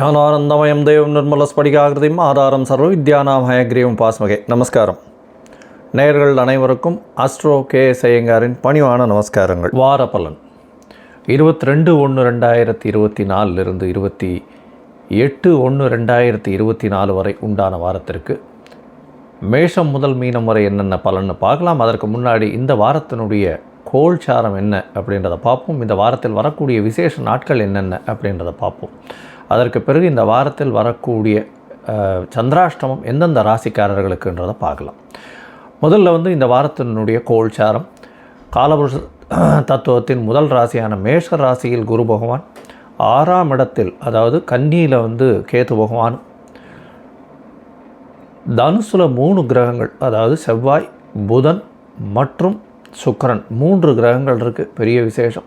ஞானானந்தமயம் தேவம் நிர்மலஸ்படிகாகிருதியும் ஆதாரம் சர்வ வித்யானாம் ஹயக்ரீவம் பாஸ்மகே. நமஸ்காரம். நேயர்கள் அனைவருக்கும் அஸ்ட்ரோ கே செய்யங்காரின் பணிவான நமஸ்காரங்கள். வார பலன் இருபத்தி ரெண்டு ஒன்று ரெண்டாயிரத்தி இருபத்தி நாலிலிருந்து இருபத்தி எட்டு ஒன்று ரெண்டாயிரத்தி இருபத்தி நாலு வரை உண்டான வாரத்திற்கு மேஷம் முதல் மீனம் வரை என்னென்ன பலன்னு பார்க்கலாம். அதற்கு முன்னாடி இந்த வாரத்தினுடைய கோல்சாரம் என்ன அப்படின்றத பார்ப்போம். இந்த வாரத்தில் வரக்கூடிய விசேஷ நாட்கள் என்னென்ன அப்படின்றத பார்ப்போம். அதற்கு பிறகு இந்த வாரத்தில் வரக்கூடிய சந்திராஷ்டமம் எந்தெந்த ராசிக்காரர்களுக்குன்றதை பார்க்கலாம். முதல்ல வந்து இந்த வாரத்தினுடைய கோல்சாரம். காலபுருஷ தத்துவத்தின் முதல் ராசியான மேஷ ராசியில் குரு பகவான். ஆறாம் இடத்தில் அதாவது கன்னியில் வந்து கேது பகவான். தனுசுல மூணு கிரகங்கள் அதாவது செவ்வாய் புதன் மற்றும் சுக்கரன். மூன்று கிரகங்கள் இருக்குது பெரிய விசேஷம்.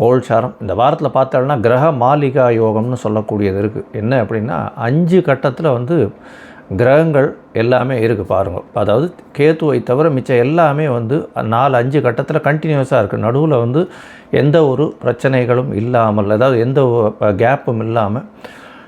கோல்சாரம். இந்த வாரத்தில் பார்த்தோம்னா கிரக மாளிகா யோகம்னு சொல்லக்கூடியது இருக்குது என்ன அப்படின்னா அஞ்சு கட்டத்தில் வந்து கிரகங்கள் எல்லாமே இருக்குது பாருங்கள் அதாவது கேத்துவை தவிர மிச்சம் எல்லாமே வந்து நாலு அஞ்சு கட்டத்தில் கண்டினியூஸாக இருக்குது நடுவில் வந்து எந்த ஒரு பிரச்சனைகளும் இல்லாமல் அதாவது எந்த கேப்பும் இல்லாமல்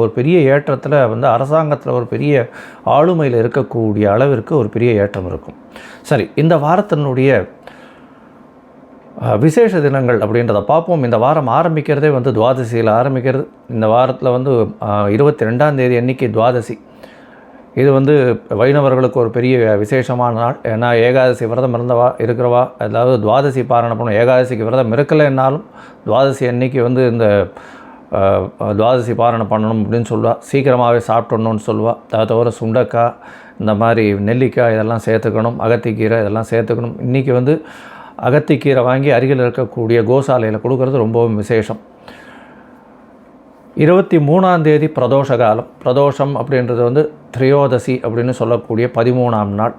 ஒரு பெரிய ஏற்றத்தில் வந்து அரசாங்கத்தில் ஒரு பெரிய ஆளுமையில் இருக்கக்கூடிய அளவிற்கு ஒரு பெரிய ஏற்றம் இருக்கும். சரி இந்த வாரத்தினுடைய விசேஷ தினங்கள் அப்படின்றத பார்ப்போம். இந்த வாரம் ஆரம்பிக்கிறதே வந்து துவாதசியில் ஆரம்பிக்கிறது. இந்த வாரத்தில் வந்து இருபத்தி ரெண்டாம் தேதி அன்னைக்கு துவாதசி. இது வந்து வைணவர்களுக்கு ஒரு பெரிய விசேஷமான நாள். ஏன்னா ஏகாதசி விரதம் இருந்தவா இருக்கிறவா அதாவது துவாதசி பாரணம் பண்ணும் ஏகாதசிக்கு விரதம் இருக்கலைன்னாலும் துவாதசி அன்னைக்கு வந்து இந்த துவாதசி பாரணம் பண்ணணும் அப்படின்னு சொல்லுவாள் சீக்கிரமாகவே சாப்பிட்ணுன்னு சொல்லுவாள் அதை தவிர சுண்டக்காய் இந்த மாதிரி நெல்லிக்காய் இதெல்லாம் சேர்த்துக்கணும். அகத்திக்கீரை இதெல்லாம் சேர்த்துக்கணும். இன்றைக்கி வந்து அகத்திக்கீரை வாங்கி அருகில் இருக்கக்கூடிய கோசாலையில் கொடுக்கறது ரொம்பவும் விசேஷம். இருபத்தி மூணாம் தேதி பிரதோஷ காலம். பிரதோஷம் அப்படின்றது வந்து திரையோதசி அப்படின்னு சொல்லக்கூடிய பதிமூணாம் நாள்.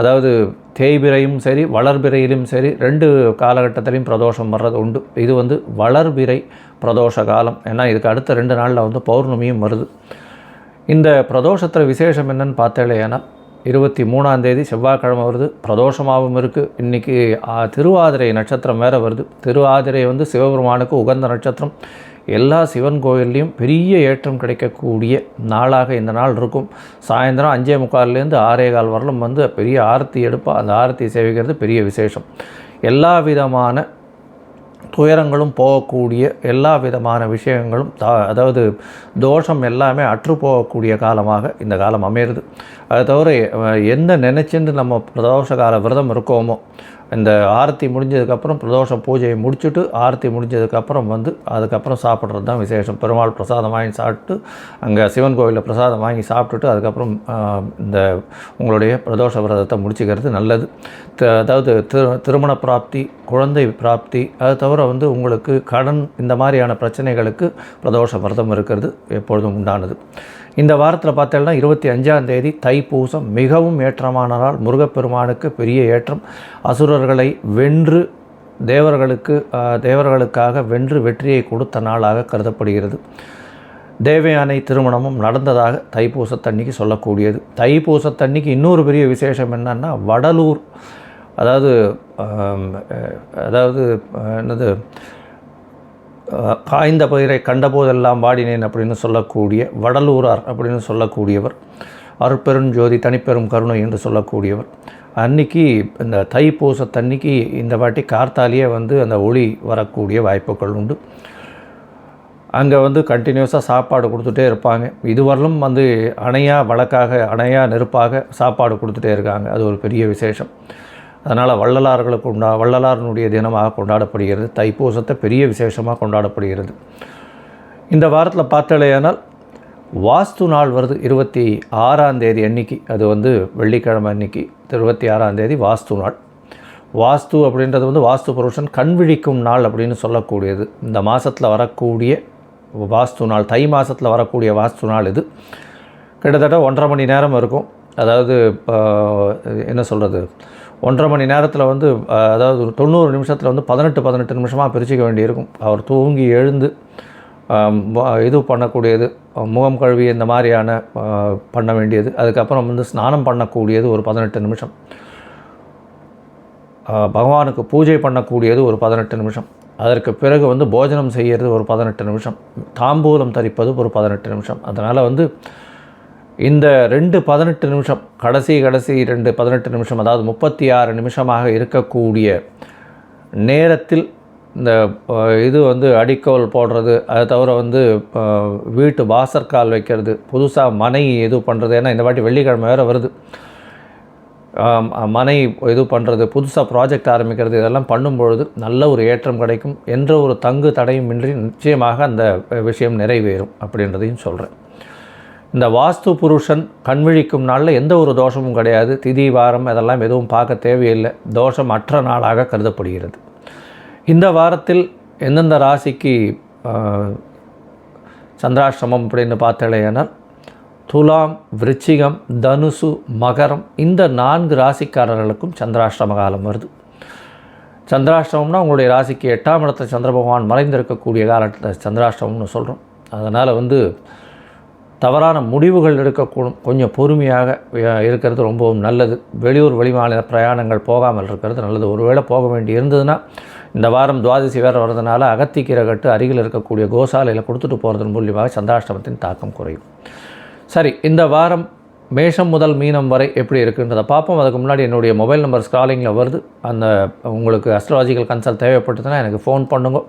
அதாவது தேய்பிரையும் சரி வளர்பிறையிலும் சரி ரெண்டு காலகட்டத்திலையும் பிரதோஷம் வர்றது உண்டு. இது வந்து வளர்பிறை பிரதோஷ காலம். ஏன்னா இதுக்கு அடுத்த ரெண்டு நாளில் வந்து பௌர்ணமியும் வருது. இந்த பிரதோஷத்தில் விசேஷம் என்னன்னு பார்த்தாலேனா இருபத்தி மூணாந்தேதி செவ்வாய்க்கிழமை வருது. பிரதோஷமாகவும் இருக்குது இன்றைக்கி திருவாதிரை நட்சத்திரம் வேறு வருது. திருவாதிரை வந்து சிவபெருமானுக்கு உகந்த நட்சத்திரம். எல்லா சிவன் கோயில்லையும் பெரிய ஏற்றம் கிடைக்கக்கூடிய நாளாக இந்த நாள் இருக்கும். சாயந்தரம் அஞ்சே முக்கால்லேருந்து ஆறே கால் வரலும் வந்து பெரிய ஆரத்தி எடுப்பா அந்த ஆரத்தி சேவிக்கிறது பெரிய விசேஷம். எல்லா விதமான துயரங்களும் போகக்கூடிய எல்லா விதமான விஷயங்களும் அதாவது தோஷம் எல்லாமே அற்று போகக்கூடிய காலமாக இந்த காலம் அமையிறது. அதை தவிர என்ன நினச்சின்னு நம்ம பிரதோஷ கால விரதம் இருக்கோமோ இந்த ஆரத்தி முடிஞ்சதுக்கப்புறம் பிரதோஷ பூஜையை முடிச்சுட்டு ஆரத்தி முடிஞ்சதுக்கப்புறம் வந்து அதுக்கப்புறம் சாப்பிட்றது தான் விசேஷம். பெருமாள் பிரசாதம் வாங்கி சாப்பிட்டு அங்கே சிவன் கோவிலில் பிரசாதம் வாங்கி சாப்பிட்டுட்டு அதுக்கப்புறம் இந்த உங்களுடைய பிரதோஷ விரதத்தை முடிச்சுக்கிறது நல்லது. த- அதாவது திரு திருமண பிராப்தி குழந்தை பிராப்தி அது தவிர வந்து உங்களுக்கு கடன் இந்த மாதிரியான பிரச்சனைகளுக்கு பிரதோஷ விரதம் இருக்கிறது எப்பொழுதும் உண்டானது. இந்த வாரத்தில் பார்த்தோம்னா இருபத்தி அஞ்சாம் தேதி தைப்பூசம் மிகவும் ஏற்றமான நாள் முருகப்பெருமானுக்கு பெரிய ஏற்றம். அசுரர்களை வென்று தேவர்களுக்கு தேவர்களுக்காக வென்று வெற்றியை கொடுத்த நாளாக கருதப்படுகிறது. தேவயானை திருமணமும் நடந்ததாக தைப்பூசத்தன்னைக்கு சொல்லக்கூடியது. தைப்பூசத்தன்னைக்கு இன்னொரு பெரிய விசேஷம் என்னன்னா வடலூர். அதாவது அதாவது என்னது காய்ந்த பயிரை கண்டபோதெல்லாம் வாடினேன் அப்படின்னு சொல்லக்கூடிய வடலூரார் அப்படின்னு சொல்லக்கூடியவர். அருட்பெருஞ்சோதி தனிப்பெரும் கருணை என்று சொல்லக்கூடியவர். அன்னைக்கு இந்த தைப்பூசத்தன்னைக்கு இந்த வாட்டி கார்த்தாலேயே வந்து அந்த ஒளி வரக்கூடிய வாய்ப்புகள் உண்டு. அங்கே வந்து கண்டினியூஸாக சாப்பாடு கொடுத்துட்டே இருப்பாங்க. இதுவரையிலும் வந்து அணையாக வழக்காக அணையாக நெருப்பாக சாப்பாடு கொடுத்துட்டே இருக்காங்க. அது ஒரு பெரிய விசேஷம். அதனால் வள்ளலார்களுக்கு உண்டா வள்ளலாரனுடைய தினமாக கொண்டாடப்படுகிறது தைப்பூசத்தை பெரிய விசேஷமாக கொண்டாடப்படுகிறது. இந்த வாரத்தில் பார்த்தாலேயானால் வாஸ்து நாள் வருது இருபத்தி ஆறாம் தேதி அன்னைக்கு அது வந்து வெள்ளிக்கிழமை அன்னைக்கு இருபத்தி ஆறாம் தேதி வாஸ்து நாள். வாஸ்து அப்படின்றது வந்து வாஸ்து புருஷன் கண் விழிக்கும் நாள் அப்படின்னு சொல்லக்கூடியது. இந்த மாதத்தில் வரக்கூடிய வாஸ்து நாள் தை மாதத்தில் வரக்கூடிய வாஸ்து நாள் இது. கிட்டத்தட்ட ஒன்றரை மணி நேரம் இருக்கும். அதாவது இப்போ என்ன சொல்கிறது ஒன்றரை மணி நேரத்தில் வந்து அதாவது ஒரு தொண்ணூறு நிமிஷத்தில் வந்து பதினெட்டு பதினெட்டு நிமிஷமாக பிரிச்சுக்க வேண்டியிருக்கும். அவர் தூங்கி எழுந்து இது பண்ணக்கூடியது முகம் கழுவி இந்த மாதிரியான பண்ண வேண்டியது. அதுக்கப்புறம் வந்து ஸ்நானம் பண்ணக்கூடியது ஒரு பதினெட்டு நிமிஷம். பகவானுக்கு பூஜை பண்ணக்கூடியது ஒரு பதினெட்டு நிமிஷம். அதற்கு பிறகு வந்து போஜனம் செய்கிறது ஒரு பதினெட்டு நிமிஷம். தாம்பூலம் தரிப்பது ஒரு பதினெட்டு நிமிஷம். அதனால் வந்து இந்த ரெண்டு பதினெட்டு நிமிஷம் கடைசி கடைசி ரெண்டு பதினெட்டு நிமிஷம் அதாவது முப்பத்தி ஆறு நிமிஷமாக இருக்கக்கூடிய நேரத்தில் இந்த இது வந்து அடிக்கோல் போடுறது அதை தவிர வந்து வீட்டு வாசற்கால் வைக்கிறது புதுசாக மனை இது பண்ணுறது ஏன்னா இந்த வாட்டி வெள்ளிக்கிழமை வேறு வருது. மனை இது பண்ணுறது புதுசாக ப்ராஜெக்ட் ஆரம்பிக்கிறது இதெல்லாம் பண்ணும்பொழுது நல்ல ஒரு ஏற்றம் கிடைக்கும். என்ற ஒரு தங்கு தடையும் இன்றி நிச்சயமாக அந்த விஷயம் நிறைவேறும் அப்படின்றதையும் சொல்கிறேன் இந்த வாஸ்து புருஷன் கண்விழிக்கும் நாளில் எந்த ஒரு தோஷமும் கிடையாது. திதி வாரம் அதெல்லாம் எதுவும் பார்க்க தேவையில்லை. தோஷம் அற்ற நாளாக கருதப்படுகிறது. இந்த வாரத்தில் எந்தெந்த ராசிக்கு ஆஹ், சந்திராஷ்டமம் அப்படின்னு பார்த்தேனால் துலாம் விருச்சிகம் தனுசு மகரம் இந்த நான்கு ராசிக்காரர்களுக்கும் சந்திராஷ்டம காலம் வருது. சந்திராஷ்டிரமம்னா உங்களுடைய ராசிக்கு எட்டாம் இடத்துல சந்திர பகவான் மறைந்திருக்கக்கூடிய காலத்தில் சந்திராஷ்டமம்னு சொல்கிறோம் அதனால் வந்து தவறான முடிவுகள் எடுக்கக்கூடும். கொஞ்சம் பொறுமையாக இருக்கிறது ரொம்பவும் நல்லது. வெளியூர் வெளிமாநில பிரயாணங்கள் போகாமல் இருக்கிறது நல்லது. ஒருவேளை போக வேண்டி இருந்ததுன்னா இந்த வாரம் துவாதசி வேறு வர்றதுனால அகத்திக்கீரை கட்டு அருகில் இருக்கக்கூடிய கோசாலையில் கொடுத்துட்டு போகிறதன் மூலியமாக சந்திராஷ்டமத்தின் தாக்கம் குறையும். சரி இந்த வாரம் மேஷம் முதல் மீனம் வரை எப்படி இருக்குன்றதை பார்ப்போம். அதுக்கு முன்னாடி என்னுடைய மொபைல் நம்பர் ஸ்க்ராலிங்கில் வருது. அந்த உங்களுக்கு அஸ்ட்ராலஜிக்கல் கன்சல்ட் தேவைப்பட்டதுன்னா எனக்கு ஃபோன் பண்ணுங்க.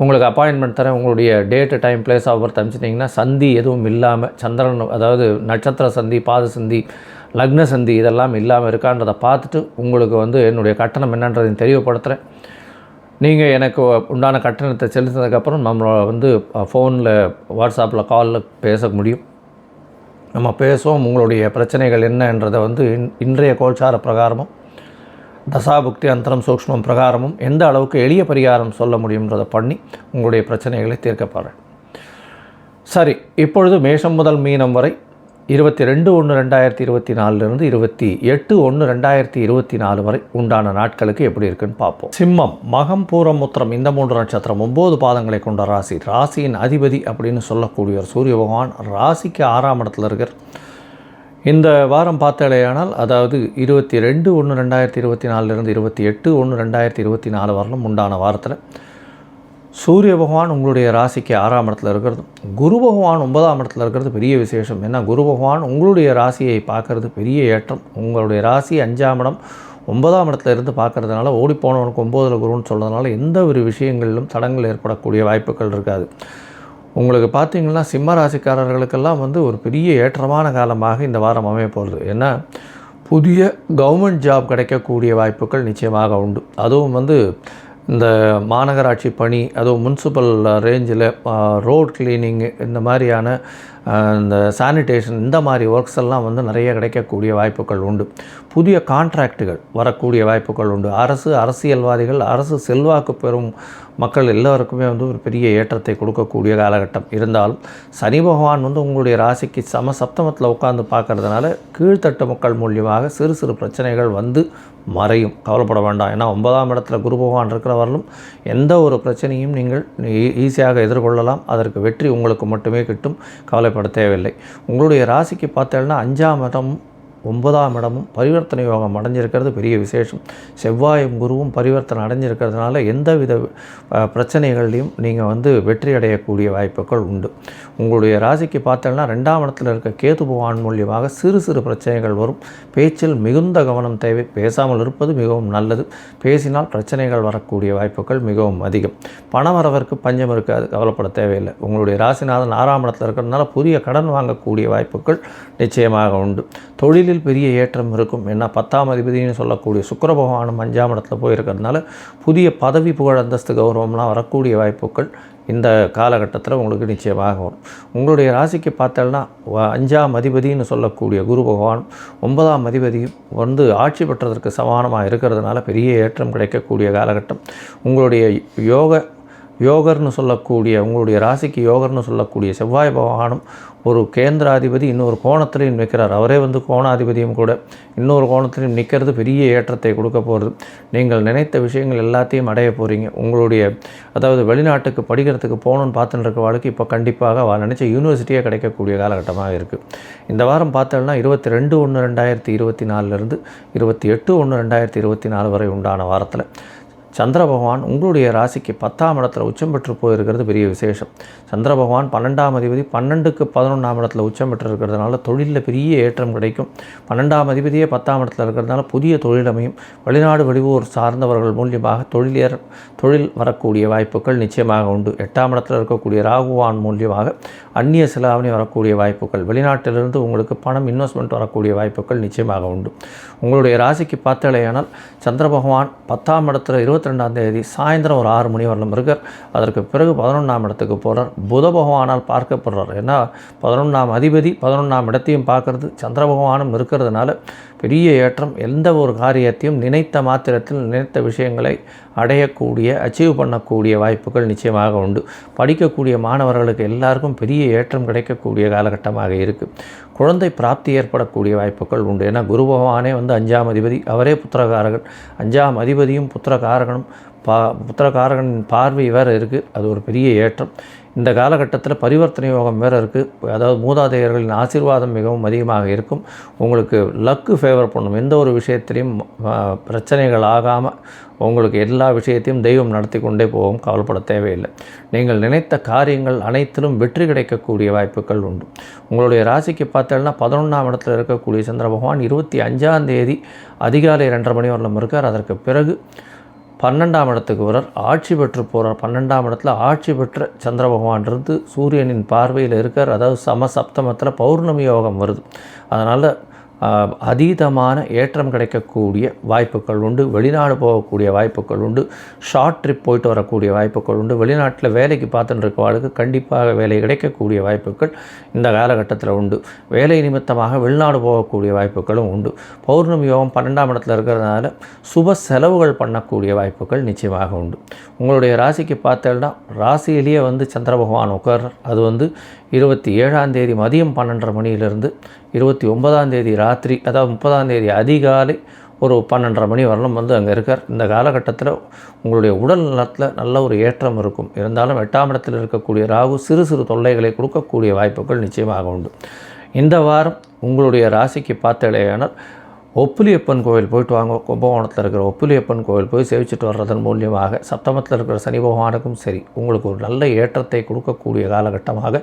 உங்களுக்கு அப்பாயின்மெண்ட் தரேன் உங்களுடைய date time place of birth அனுப்பிச்சிட்டிங்கன்னா சந்தி எதுவும் இல்லாமல் சந்திரன் அதாவது நட்சத்திர சந்தி பாத சந்தி லக்ன சந்தி இதெல்லாம் இல்லாமல் இருக்கான்றதை பார்த்துட்டு உங்களுக்கு வந்து என்னுடைய கட்டணம் என்னன்றதையும் தெரியப்படுத்துகிறேன் நீங்கள் எனக்கு உண்டான கட்டணத்தை செலுத்தினதுக்கப்புறம் நம்மளை வந்து ஃபோனில் வாட்ஸ்அப்பில் காலில் பேச முடியும். நம்ம பேசுவோம் உங்களுடைய பிரச்சனைகள் என்னன்றதை வந்து இன்- இன்றைய கோச்சார பிரகாரமும் தசாபுக்தி அந்தரம் சூக்ஷ்மம் பிரகாரமும் எந்த அளவுக்கு எளிய பரிகாரம் சொல்ல முடியுன்றதை பண்ணி உங்களுடைய பிரச்சனைகளை தீர்க்கப்படுறேன் சரி இப்பொழுது மேஷம் முதல் மீனம் வரை இருபத்தி ரெண்டு ஒன்று ரெண்டாயிரத்தி இருபத்தி நாலுலேருந்து இருபத்தி எட்டு ஒன்று ரெண்டாயிரத்தி இருபத்தி நாலு வரை உண்டான நாட்களுக்கு எப்படி இருக்குன்னு பார்ப்போம். சிம்மம் மகம் பூரம் உத்திரம் இந்த மூன்று நட்சத்திரம் ஒம்பது பாதங்களை கொண்ட ராசி. ராசியின் அதிபதி அப்படின்னு சொல்லக்கூடியவர் சூரிய பகவான் ராசிக்கு ஆறாம் இடத்துல இருக்கிற இந்த வாரம் பார்த்தாலேயானால் அதாவது இருபத்தி ரெண்டு ஒன்று ரெண்டாயிரத்தி இருபத்தி நாலுலேருந்து இருபத்தி எட்டு ஒன்று ரெண்டாயிரத்தி இருபத்தி நாலு வரலும் உண்டான வாரத்தில் சூரிய பகவான் உங்களுடைய ராசிக்கு ஆறாம் இடத்துல இருக்கிறது. குரு பகவான் ஒன்பதாம் இடத்துல இருக்கிறது பெரிய விசேஷம். ஏன்னா குரு பகவான் உங்களுடைய ராசியை பார்க்கறது பெரிய ஏற்றம். உங்களுடைய ராசி அஞ்சாம் இடம் ஒன்பதாம் இடத்துல இருந்து பார்க்கறதுனால ஓடிப்போனவனுக்கு ஒம்போதில் குருன்னு சொல்கிறதுனால எந்த ஒரு விஷயங்களிலும் தடங்கள் ஏற்படக்கூடிய வாய்ப்புகள் இருக்காது. உங்களுக்கு பார்த்தீங்கன்னா சிம்ம ராசிக்காரர்களுக்கெல்லாம் வந்து ஒரு பெரிய ஏற்றமான காலமாக இந்த வாரம் அமைய போகிறது ஏன்னா புதிய கவர்மெண்ட் ஜாப் கிடைக்கக்கூடிய வாய்ப்புகள் நிச்சயமாக உண்டு. அதுவும் வந்து இந்த மாநகராட்சி பணி அதுவும் முன்சிபல் ரேஞ்சில் ரோட் கிளீனிங்கு இந்த மாதிரியான இந்த சானிடேஷன் இந்த மாதிரி ஒர்க்ஸ் எல்லாம் வந்து நிறைய கிடைக்கக்கூடிய வாய்ப்புகள் உண்டு. புதிய கான்ட்ராக்டுகள் வரக்கூடிய வாய்ப்புகள் உண்டு. அரசு அரசியல்வாதிகள் அரசு செல்வாக்கு பெறும் மக்கள் எல்லாருக்குமே வந்து ஒரு பெரிய ஏற்றத்தை கொடுக்கக்கூடிய காலகட்டம். இருந்தாலும் சனி பகவான் வந்து உங்களுடைய ராசிக்கு சம சப்தமத்தில் உட்காந்து பார்க்கறதுனால கீழ்த்தட்டு மக்கள் மூலியமாக சிறு சிறு பிரச்சனைகள் வந்து மறையும். கவலைப்பட வேண்டாம். ஏன்னா ஒன்பதாம் இடத்துல குரு பகவான் இருக்கிறவர்களும் எந்த ஒரு பிரச்சனையும் நீங்கள் ஈஸியாக எதிர்கொள்ளலாம். அதற்கு வெற்றி உங்களுக்கு மட்டுமே கிட்டும். கவலைப்பட தேவையில்லை. உங்களுடைய ராசிக்கு பார்த்தேன்னா அஞ்சாம் இடம் ஒன்பதாம் இடமும் பரிவர்த்தனை யோகம் அடைஞ்சிருக்கிறது பெரிய விசேஷம். செவ்வாயும் குருவும் பரிவர்த்தனை அடைஞ்சிருக்கிறதுனால எந்தவித பிரச்சனைகள்லையும் நீங்கள் வந்து வெற்றி அடையக்கூடிய வாய்ப்புகள் உண்டு. உங்களுடைய ராசிக்கு பார்த்தோம்னா ரெண்டாம் இடத்துல இருக்க கேது பகவான் மூலியமாக சிறு சிறு பிரச்சனைகள் வரும். பேச்சில் மிகுந்த கவனம் தேவை. பேசாமல் இருப்பது மிகவும் நல்லது. பேசினால் பிரச்சனைகள் வரக்கூடிய வாய்ப்புகள் மிகவும் அதிகம். பணவரவிற்கு பஞ்சம் இருக்காது கவலைப்பட தேவையில்லை. உங்களுடைய ராசிநாதன் ஆறாம் இடத்துல இருக்கிறதுனால புதிய கடன் வாங்கக்கூடிய வாய்ப்புகள் நிச்சயமாக உண்டு. தொழிலில் பெரிய ஏற்றம் இருக்கும். ஏன்னா பத்தாம் அதிபதினு சொல்லக்கூடிய சுக்கர பகவானும் அஞ்சாம் இடத்துல போயிருக்கிறதுனால புதிய பதவி புகழ் அந்தஸ்து கௌரவம்லாம் வரக்கூடிய வாய்ப்புகள் இந்த காலகட்டத்தில் உங்களுக்கு நிச்சயமாக வரும். உங்களுடைய ராசிக்கு பார்த்தோம்னா அஞ்சாம் அதிபதினு சொல்லக்கூடிய குரு பகவான் ஒன்பதாம் அதிபதியும் வந்து ஆட்சி பெற்றதற்கு சமானமாக இருக்கிறதுனால பெரிய ஏற்றம் கிடைக்கக்கூடிய காலகட்டம். உங்களுடைய யோக யோகர்னு சொல்லக்கூடிய உங்களுடைய ராசிக்கு யோகர்னு சொல்லக்கூடிய செவ்வாய் பகவானும் ஒரு கேந்திராதிபதி இன்னொரு கோணத்திலையும் நிற்கிறார். அவரே வந்து கோணாதிபதியும் கூட இன்னொரு கோணத்திலையும் நிற்கிறது பெரிய ஏற்றத்தை கொடுக்க போகிறது நீங்கள் நினைத்த விஷயங்கள் எல்லாத்தையும் அடைய போகிறீங்க உங்களுடைய அதாவது வெளிநாட்டுக்கு படிக்கிறதுக்கு போகணுன்னு பார்த்துட்டு இருக்க வாழ்க்கை இப்போ கண்டிப்பாக அவள் நினச்ச யூனிவர்சிட்டியே கிடைக்கக்கூடிய காலகட்டமாக இருக்குது இந்த வாரம் பார்த்தோம்னா இருபத்தி ரெண்டு ஒன்று ரெண்டாயிரத்தி இருபத்தி நாலுலேருந்து இருபத்தி எட்டு ஒன்று ரெண்டாயிரத்தி இருபத்தி நாலு வரை உண்டான வாரத்தில். சந்திர பகவான் உங்களுடைய ராசிக்கு பத்தாம் இடத்துல உச்சம் பெற்று போயிருக்கிறது பெரிய விசேஷம். சந்திர பகவான் பன்னெண்டாம் அதிபதி பன்னெண்டுக்கு பதினொன்றாம் இடத்துல உச்சம் பெற்று இருக்கிறதுனால தொழிலில் பெரிய ஏற்றம் கிடைக்கும். பன்னெண்டாம் அதிபதியே பத்தாம் இடத்துல இருக்கிறதுனால புதிய தொழிலமையும் வெளிநாடு வெளியூர் சார்ந்தவர்கள் மூலியமாக தொழிலேர் தொழில் வரக்கூடிய வாய்ப்புகள் நிச்சயமாக உண்டு. எட்டாம் இடத்துல இருக்கக்கூடிய ராகுவான் மூலியமாக அந்நிய செலாவணி வரக்கூடிய வாய்ப்புகள் வெளிநாட்டிலிருந்து உங்களுக்கு பணம் இன்வெஸ்ட்மெண்ட் வரக்கூடிய வாய்ப்புகள் நிச்சயமாக உண்டு. உங்களுடைய ராசிக்கு பார்த்தாலேயானால் சந்திர பகவான் பத்தாம் இடத்துல இருபத்தி ரெண்டாம் தேதி சாயந்தரம் ஒரு ஆறு மணி வரலும் இருக்கார் அதற்கு பிறகு பதினொன்றாம் இடத்துக்கு போகிறார் புத பகவானால் பார்க்கப்படுறார். ஏன்னா பதினொன்றாம் அதிபதி பதினொன்றாம் இடத்தையும் பார்க்கறது சந்திர பகவானும் இருக்கிறதுனால பெரிய ஏற்றம் எந்த ஒரு காரியத்தையும் நினைத்த மாத்திரத்தில் நினைத்த விஷயங்களை அடையக்கூடிய அச்சீவ் பண்ணக்கூடிய வாய்ப்புகள் நிச்சயமாக உண்டு. படிக்கக்கூடிய மாணவர்களுக்கு எல்லாருக்கும் பெரிய ஏற்றம் கிடைக்கக்கூடிய காலகட்டமாக இருக்குது குழந்தை பிராப்தி ஏற்படக்கூடிய வாய்ப்புகள் உண்டு. ஏன்னா குரு பகவானே வந்து அஞ்சாம் அதிபதி அவரே புத்திரகாரகன். அஞ்சாம் அதிபதியும் புத்திரகாரகனும் பா புத்திரகாரகனின் பார்வை வேறு இருக்குது அது ஒரு பெரிய ஏற்றம். இந்த காலகட்டத்தில் பரிவர்த்தனை யோகம் வேறு இருக்குது அதாவது மூதாதையர்களின் ஆசீர்வாதம் மிகவும் அதிகமாக இருக்கும். உங்களுக்கு லக்கு ஃபேவர் பண்ணும். எந்த ஒரு விஷயத்திலையும் பிரச்சனைகள் ஆகாமல் உங்களுக்கு எல்லா விஷயத்தையும் தெய்வம் நடத்தி கொண்டே போகும் கவலைப்பட தேவையில்லை. நீங்கள் நினைத்த காரியங்கள் அனைத்திலும் வெற்றி கிடைக்கக்கூடிய வாய்ப்புகள் உண்டு. உங்களுடைய ராசிக்கு பார்த்தோம்னா பதினொன்றாம் இடத்துல இருக்கக்கூடிய சந்திர பகவான் இருபத்தி அஞ்சாம் தேதி அதிகாலை ரெண்டரை மணி வரலும் இருக்கார். அதற்கு பிறகு பன்னெண்டாம் இடத்துக்கு வரார் ஆட்சி பெற்று போகிறார் பன்னெண்டாம் இடத்துல ஆட்சி பெற்ற சந்திர பகவான் இருந்து சூரியனின் பார்வையில் இருக்கார். அதாவது சம சப்தமத்தில் பௌர்ணமி யோகம் வருது. அதனால் அதீதமான ஏற்றம் கிடைக்கக்கூடிய வாய்ப்புகள் உண்டு வெளிநாடு போகக்கூடிய வாய்ப்புகள் உண்டு ஷார்ட் ட்ரிப் போயிட்டு வரக்கூடிய வாய்ப்புகள் உண்டு வெளிநாட்டில் வேலைக்கு பார்த்துட்டு இருக்கவாளுக்கு கண்டிப்பாக வேலை கிடைக்கக்கூடிய வாய்ப்புகள் இந்த காலகட்டத்தில் உண்டு. வேலை நிமித்தமாக வெளிநாடு போகக்கூடிய வாய்ப்புகளும் உண்டு. பௌர்ணமி யோகம் பன்னெண்டாம் இடத்துல இருக்கிறதுனால சுப செலவுகள் பண்ணக்கூடிய வாய்ப்புகள் நிச்சயமாக உண்டு. உங்களுடைய ராசிக்கு பார்த்தேன்னா ராசியிலேயே வந்து சந்திர பகவான் உட்கார் அது வந்து இருபத்தி ஏழாம் தேதி மதியம் பன்னெண்டரை மணியிலிருந்து இருபத்தி ஒன்பதாம் தேதி ராத்திரி அதாவது முப்பதாம் தேதி அதிகாலை ஒரு பன்னெண்டரை மணி வரலும் வந்து அங்கே இருக்கார். இந்த காலகட்டத்தில் உங்களுடைய உடல் நலத்தில் நல்ல ஒரு ஏற்றம் இருக்கும். இருந்தாலும் எட்டாம் இடத்தில் இருக்கக்கூடிய ராகு சிறு சிறு தொல்லைகளை கொடுக்கக்கூடிய வாய்ப்புகள் நிச்சயமாக உண்டு. இந்த வாரம் உங்களுடைய ராசிக்கு பார்த்தலையானால் ஒப்புலியப்பன் கோவில் போயிட்டு வாங்க. கும்பகோணத்தில் இருக்கிற ஒப்புலியப்பன் கோவில் போய் சேவிச்சுட்டு வர்றதன் மூலியமாக சப்தமத்தில் இருக்கிற சனி பகவானுக்கும் சரி உங்களுக்கு ஒரு நல்ல ஏற்றத்தை கொடுக்கக்கூடிய காலகட்டமாக